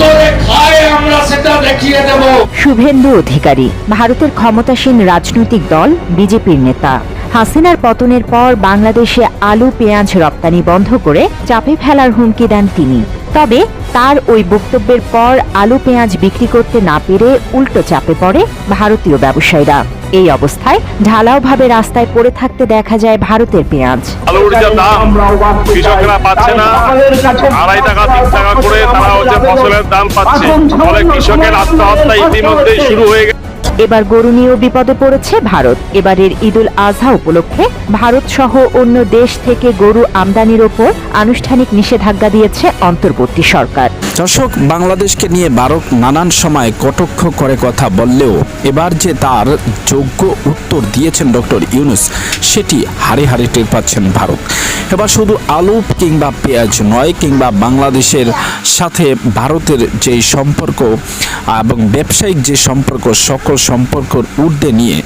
করে খায় আমরা সেটা দেখিয়ে দেব। শুভেন্দু অধিকারী ভারতের ক্ষমতাসীন রাজনৈতিক দল বিজেপির নেতা। হাসিনার পতনের পর বাংলাদেশে আলু পেঁয়াজ রপ্তানি বন্ধ করে চাপে ফেলার হুমকি দেন তিনি। তবে তার ওই বক্তব্যের পর আলু পেঁয়াজ বিক্রি করতে না পেরে উল্টো চাপে পড়ে ভারতীয় ব্যবসায়ীরা। এই অবস্থায় ঢালাওভাবে রাস্তায় পড়ে থাকতে দেখা যায় ভারতের পেঁয়াজ। আলুর যা দাম কৃষকরা পাচ্ছে না। আড়াই টাকা তিন টাকা হচ্ছে ফসলের দাম পাচ্ছে ফলে কৃষকের আত্মহত্যা ইতিমধ্যেই শুরু হয়ে গেছে। এবার গরু নিয়েও বিপদে পড়েছে ভারত। এবারের ঈদুল আজহা উপলক্ষে ভারত সহ অন্য দেশ থেকে গরু আমদানির ওপর আনুষ্ঠানিক নিষেধাজ্ঞা দিয়েছে অন্তর্বর্তী সরকার। দর্শক, বাংলাদেশকে নিয়ে ভারত নানান সময় কটাক্ষ করে কথা বললেও এবার যে তার যোগ্য উত্তর দিয়েছেন ডক্টর ইউনুস, সেটি হারে হারে টের পাচ্ছেন ভারত। এবার শুধু আলু কিংবা পেঁয়াজ নয়, কিংবা বাংলাদেশের সাথে ভারতের যে সম্পর্ক এবং ব্যবসায়িক যে সম্পর্ক, সকল সম্পর্কর ঊর্ধ্বে নিয়ে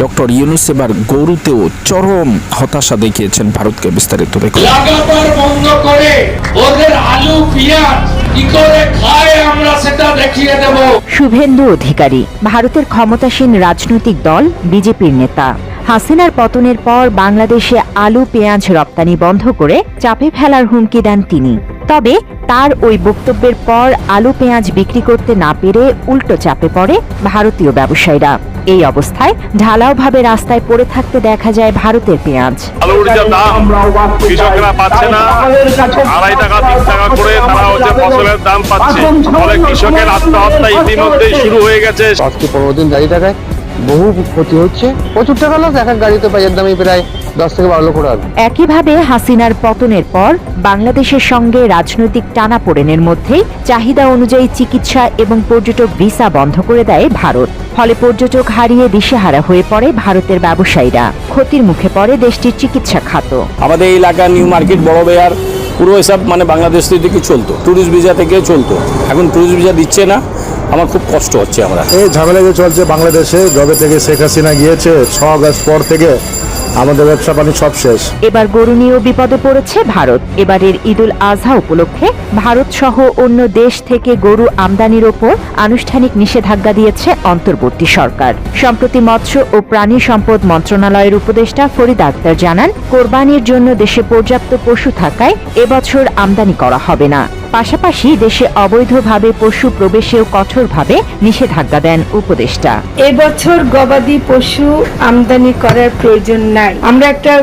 ডক্টর ইউনুস এবার গরুতেও চরম হতাশা দেখিয়েছেন ভারতকে বিস্তারিত দেখুন লাগাতার বন্ধ করে ওদের আলু পেঁয়াজ কি করে খায় আমরা সেটা দেখিয়ে দেব। শুভেন্দু অধিকারী ভারতের ক্ষমতাসীন রাজনৈতিক দল বিজেপির নেতা। হাসিনার পতনের পর বাংলাদেশে আলু পেঁয়াজ রপ্তানি বন্ধ করে চাপে ফেলার হুমকি দেন তিনি। তবে তার ওই বক্তব্যের পর আলু পেঁয়াজ বিক্রি করতে না পেরে উল্টো চাপে পড়ে ভারতীয় ব্যবসায়ীরা। এই অবস্থায় ঢালাওভাবে রাস্তায় পড়ে থাকতে দেখা যায় ভারতের পেঁয়াজ। আলুর যা দাম কৃষকরা পাচ্ছে না। আড়াই টাকা তিন টাকা করে তারা হচ্ছে ফসলের দাম পাচ্ছে। ফলে কৃষকের আত্মহত্যা ইতিমধ্যেই শুরু হয়ে গেছে। আজকে পনেরো দিন গাড়ি টাকায় বহু ক্ষতি হচ্ছে। প্রচুর টাকা লস এক এক গাড়িতে পাইয়ের দামই প্রায় দশ থেকে বারো লক্ষ টাকা। একইভাবে হাসিনার পতনের পর বাংলাদেশের সঙ্গে রাজনৈতিক টানাপোড়েনের মধ্যে চাহিদা অনুযায়ী চিকিৎসা এবং পর্যটক ভিসা বন্ধ করে দেয় ভারত। ফলে পর্যটক হারিয়ে দিশেহারা হয়ে পড়ে ভারতের ব্যবসায়ীরা। ক্ষতির মুখে পড়ে দেশটির চিকিৎসা খাত। আমাদের এই এলাকা নিউ মার্কেট বড় বাজার পুরো এসব মানে বাংলাদেশ থেকে চলতো। ট্যুরিস্ট ভিসা থেকে চলতো। এখন ট্যুরিস্ট ভিসা দিচ্ছে না। আমার খুব কষ্ট হচ্ছে আমরা। এই ঝামেলা যে চলছে বাংলাদেশে যবে থেকে শেখ হাসিনা গিয়েছে ছ আগস্ট পর থেকে আমাদের ব্যবসা বাণিজ্য সব শেষ। এবার গরু নিয়েও বিপদে পড়েছে ভারত। এবারের ঈদুল আজহা উপলক্ষে ভারত সহ অন্য দেশ থেকে গরু আমদানির ওপর আনুষ্ঠানিক নিষেধাজ্ঞা দিয়েছে অন্তর্বর্তী সরকার। সম্প্রতি মৎস্য ও প্রাণী সম্পদ মন্ত্রণালয়ের উপদেষ্টা ফরিদ আক্তার জানান কোরবানির জন্য দেশে পর্যাপ্ত পশু থাকায় এবছর আমদানি করা হবে না। পাশাপাশি দেশে অবৈধভাবে পশু প্রবেশেও কঠোরভাবে নিষেধাজ্ঞা দেন উপদেষ্টা। এবছর গবাদি পশু আমদানি করার প্রয়োজন নাই। আমরা একটা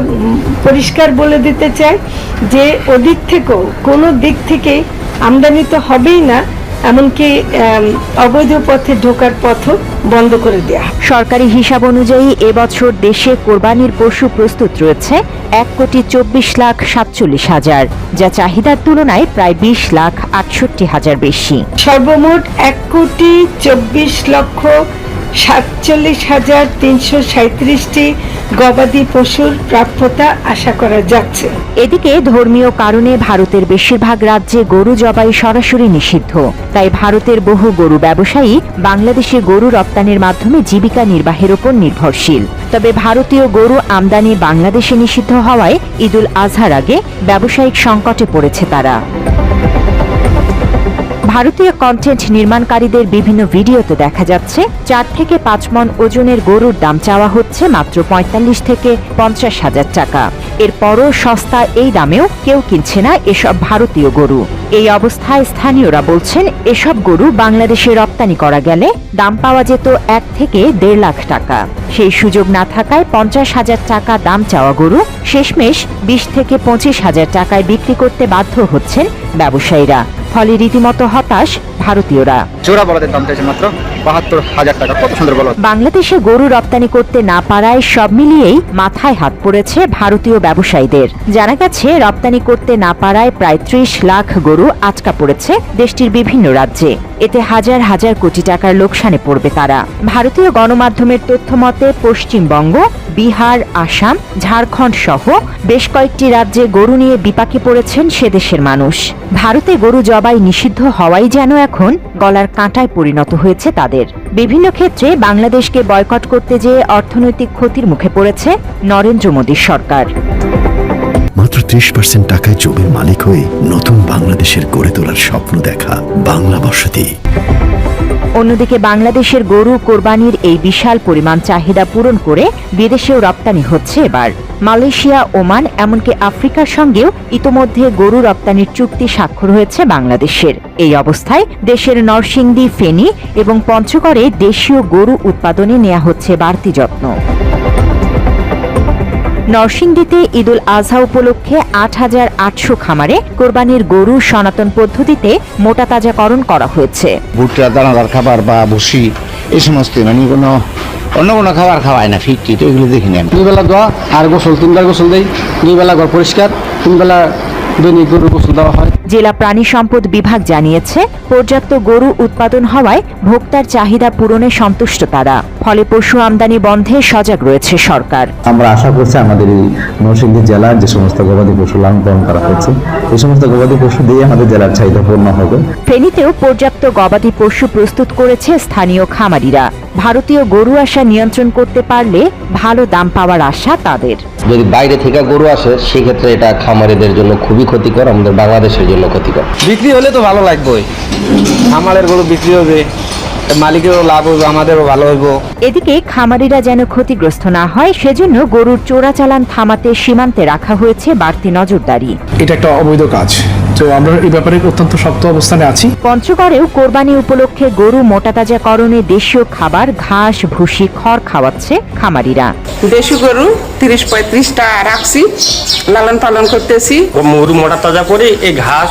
পরিষ্কার বলে দিতে চাই যে, ওদিক থেকেও, কোনো দিক থেকে আমদানি তো হবেই না এমনকি অবৈধ পথে ঢোকার পথও বন্ধ করে দেওয়া সরকারি হিসাব অনুযায়ী এবছর দেশে কোরবানির পশু প্রস্তুত রয়েছে এক কোটি চব্বিশ লাখ সাতচল্লিশ হাজার যা চাহিদার তুলনায় প্রায় বিশ লাখ আটষট্টি হাজার বেশি। সর্বমোট এক কোটি চব্বিশ লক্ষ সাতচল্লিশ হাজার তিনশো সাঁত্রিশটি গবাদি পশুর প্রাপ্যতা আশা করা যাচ্ছে। এদিকে ধর্মীয় কারণে ভারতের বেশিরভাগ রাজ্যে গরু জবাই সরাসরি নিষিদ্ধ। তাই ভারতের বহু গরু ব্যবসায়ী বাংলাদেশে গরু রপ্তানির মাধ্যমে জীবিকা নির্বাহের উপর নির্ভরশীল। তবে ভারতীয় গরু আমদানি বাংলাদেশে নিষিদ্ধ হওয়ায় ঈদুল আজহার আগে ব্যবসায়িক সংকটে পড়েছে তারা। ভারতীয় কন্টেন্ট নির্মাণকারীদের বিভিন্ন ভিডিওতে দেখা যাচ্ছে, চার থেকে পাঁচ মন ওজনের গরুর দাম চাওয়া হচ্ছে মাত্র পঁয়তাল্লিশ থেকে পঞ্চাশ হাজার টাকা। এরপরও সস্তা এই দামেও কেউ কিনছে না এসব ভারতীয় গরু। এই অবস্থায় স্থানীয়রা বলছেন, এসব গরু বাংলাদেশে রপ্তানি করা গেলে দাম পাওয়া যেত এক থেকে দেড় লাখ টাকা। সেই সুযোগ না থাকায় পঞ্চাশ হাজার টাকা দাম চাওয়া গরু শেষমেশ বিশ থেকে পঁচিশ হাজার টাকায় বিক্রি করতে বাধ্য হচ্ছেন ব্যবসায়ীরা। ফলে রীতিমতো হতাশ ভারতীয়রা। জোড়া বলাদের দাম চাইছে মাত্র বাহাত্তর হাজার টাকা। কত সুন্দর বলো বাংলাদেশে গরু রপ্তানি করতে না পারায় সব মিলিয়েই মাথায় হাত পড়েছে ভারতীয় ব্যবসায়ীদের। জানা গেছে রপ্তানি করতে না পারায় প্রায় ত্রিশ লাখ গরু আটকা পড়েছে দেশটির বিভিন্ন রাজ্যে। এতে হাজার হাজার কোটি টাকার লোকসানে পড়বে তারা। ভারতীয় গণমাধ্যমের তথ্য মতে পশ্চিমবঙ্গ বিহার, আসাম, ঝাড়খণ্ড সহ বেশ কয়েকটি রাজ্যে গরু নিয়ে বিপাকে পড়েছেন সে দেশের মানুষ। ভারতে গরু জবাই নিষিদ্ধ হওয়াই যেন এখন গলার কাঁটায় পরিণত হয়েছে তাদের। বিভিন্ন ক্ষেত্রে বাংলাদেশকে বয়কট করতে যেয়ে অর্থনৈতিক ক্ষতির মুখে পড়েছে নরেন্দ্র মোদীর সরকার। মাত্র ত্রিশ পার্সেন্ট টাকায় জমির মালিক হয়ে নতুন বাংলাদেশের গড়ে তোলার স্বপ্ন দেখা বাংলা বসতি অন্যদিকে বাংলাদেশের গরু কোরবানির এই বিশাল পরিমাণ চাহিদা পূরণ করে বিদেশেও রপ্তানি হচ্ছে এবার। মালয়েশিয়া, ওমান, এমনকি আফ্রিকার সঙ্গেও ইতোমধ্যে গরু রপ্তানির চুক্তি স্বাক্ষর হয়েছে বাংলাদেশের। এই অবস্থায় দেশের নরসিংদী, ফেনী এবং পঞ্চগড়ে দেশীয় গরু উৎপাদনে নেওয়া হচ্ছে বাড়তি যত্ন। নরসিংদীতে ঈদুল আজহা উপলক্ষে আট হাজার আটশো খামারে কোরবানির গরু সনাতন পদ্ধতিতে মোটা তাজাকরণ করা হয়েছে। ভুট্টা দানাদার খাবার বা ভুসি এই সমস্ত মানে কোনো অন্য কোনো খাবার খাওয়ায় না ফিট টিট এগুলো দেখি না দুই বেলা দোয়া আর গোসল তিনবার গোসল দেই। দুই বেলা ঘর পরিষ্কার তিন বেলা দৈনিক গরুর গোসল দেওয়া হয়। জেলা প্রাণী সম্পদ বিভাগ জানিয়েছে পর্যাপ্ত গরু উৎপাদন হওয়ায় ভোক্তার চাহিদা পূরণে সন্তুষ্ট তারা। ফলে পশু আমদানি বন্ধে সজাগ রয়েছে সরকার। আমরা আশা করছি আমাদের এই নরসিংদী জেলার যে সমস্ত গবাদি পশু লালন পালন করা হচ্ছে এই সমস্ত গবাদি পশু দিয়ে আমাদের জেলার চাহিদা পূর্ণ হবে। ফেনীতেও পর্যাপ্ত গবাদি পশু প্রস্তুত করেছে স্থানীয় খামারিরা। ভারতীয় গরু আসা নিয়ন্ত্রণ করতে পারলে ভালো দাম পাওয়ার আশা তাদের। যদি বাইরে থেকে গরু আসে সেক্ষেত্রে এটা খামারিদের জন্য খুবই ক্ষতিকর আমাদের বাংলাদেশের জন্য ক্ষতিকর। বিক্রি হলে তো ভালো লাগবেই। আমাদের গরু বিক্রি হবে। মালিকেরও লাভ হইব আমাদেরও ভালো হইব। এদিকে খামারিরা যেন ক্ষতিগ্রস্ত না হয় সেজন্য গরুর চোরাচালান থামাতে সীমান্তে রাখা হয়েছে বাড়তি নজরদারি। এটা একটা অবৈধ কাজ। তো আমরা এই ব্যাপারে অত্যন্ত শক্ত অবস্থানে আছি। পঞ্চগড়েও কোরবানি উপলক্ষে গরু মোটাতাজাকরণে দেশীয় খাবার ঘাস ভুসি খড় খাওয়াচ্ছে খামারিরা। দেশি গরু তিরিশ পঁয়ত্রিশটা রাখছি লালন পালন করতেছি। গরু মোটা তাজা করে এই ঘাস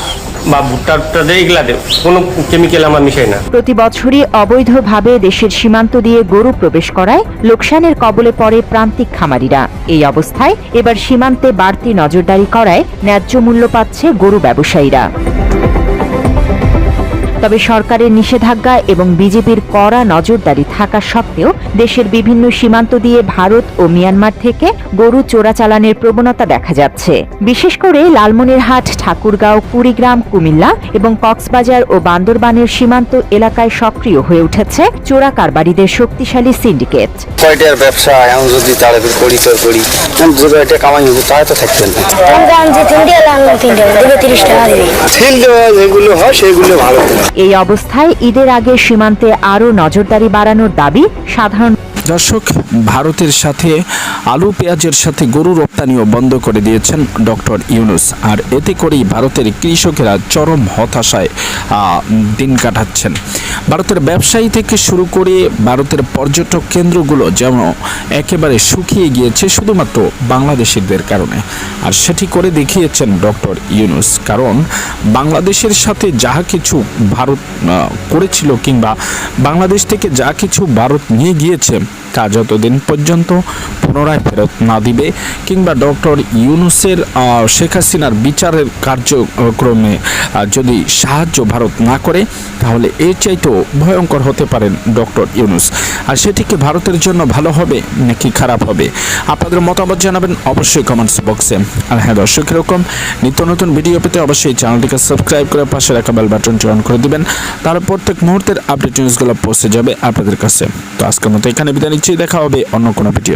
বা ভুট্টা টুট্টা দিয়ে, এগুলা কোনো কেমিক্যাল আমরা মিশাই না। প্রতি বছরই অবৈধভাবে দেশের সীমান্ত দিয়ে গরু প্রবেশ করায়, লোকসানের কবলে পড়ে প্রান্তিক খামারিরা। এই অবস্থায় এবার সীমান্তে বাড়তি নজরদারি করায় ন্যায্য মূল্য পাচ্ছে গরু ব্যবসায়ীরা। তবে সরকারের নিষেধাজ্ঞা এবং বিজেপির কড়া নজরদারি থাকা সত্ত্বেও দেশের বিভিন্ন সীমান্ত দিয়ে ভারত ও মিয়ানমার থেকে গরু চোরাচালানের প্রবণতা দেখা যাচ্ছে। বিশেষ করে লালমনিরহাট ঠাকুরগাঁও কুড়িগ্রাম কুমিল্লা এবং কক্সবাজার ও বান্দরবানের সীমান্ত এলাকায় সক্রিয় হয়ে উঠেছে চোরা কারবারিদের শক্তিশালী সিন্ডিকেট। কয়টার ব্যবসা এখন যদি তাড়াতাড়ি করি তো করি কয়টা কামাই হব তাই তো থাকবেন না। যেগুলো হয় সেগুলো ভালো। এই অবস্থায় ঈদের আগে সীমান্তে আরও নজরদারি বাড়ানোর দাবি সাধারণ দর্শক, ভারতের সাথে আলু, পেঁয়াজের সাথে গরু রপ্তানিও বন্ধ করে দিয়েছেন ডক্টর ইউনুস। আর এতে করেই ভারতের কৃষকেরা চরম হতাশায় দিন কাটাচ্ছেন। ভারতের ব্যবসায়ী থেকে শুরু করে ভারতের পর্যটক কেন্দ্রগুলো যেন একেবারে শুকিয়ে গিয়েছে শুধুমাত্র বাংলাদেশিদের কারণে। আর সেটি করে দেখিয়েছেন ডক্টর ইউনুস। কারণ বাংলাদেশের সাথে যাহা কিছু ভারত করেছিল কিংবা বাংলাদেশ থেকে যা কিছু ভারত নিয়ে গিয়েছে তা যতদিন পর্যন্ত পুনরায় ফেরত না দিবে কিংবা ডক্টর ইউনুসের শেখ হাসিনার বিচারের কার্যক্রমে যদি সাহায্য ভারত না করে, তাহলে এর চাইতেও ভয়ঙ্কর হতে পারেন ডক্টর ইউনুস। আর সেটিকে ভারতের জন্য ভালো হবে নাকি খারাপ হবে? আপনাদের মতামত জানাবেন অবশ্যই কমেন্টস বক্সে আর হ্যাঁ দর্শক, এরকম নিত্য নতুন ভিডিও পেতে অবশ্যই চ্যানেলটিকে সাবস্ক্রাইব করে পাশে রাখা বেল বাটনটি অন করে দিবেন। তাহলে প্রত্যেক মুহূর্তের আপডেট নিউজগুলো পৌঁছে যাবে আপনাদের কাছে। তো আজকের মতো এখানে বিদায় নিচ্ছি, দেখা হবে অন্য কোনো ভিডিও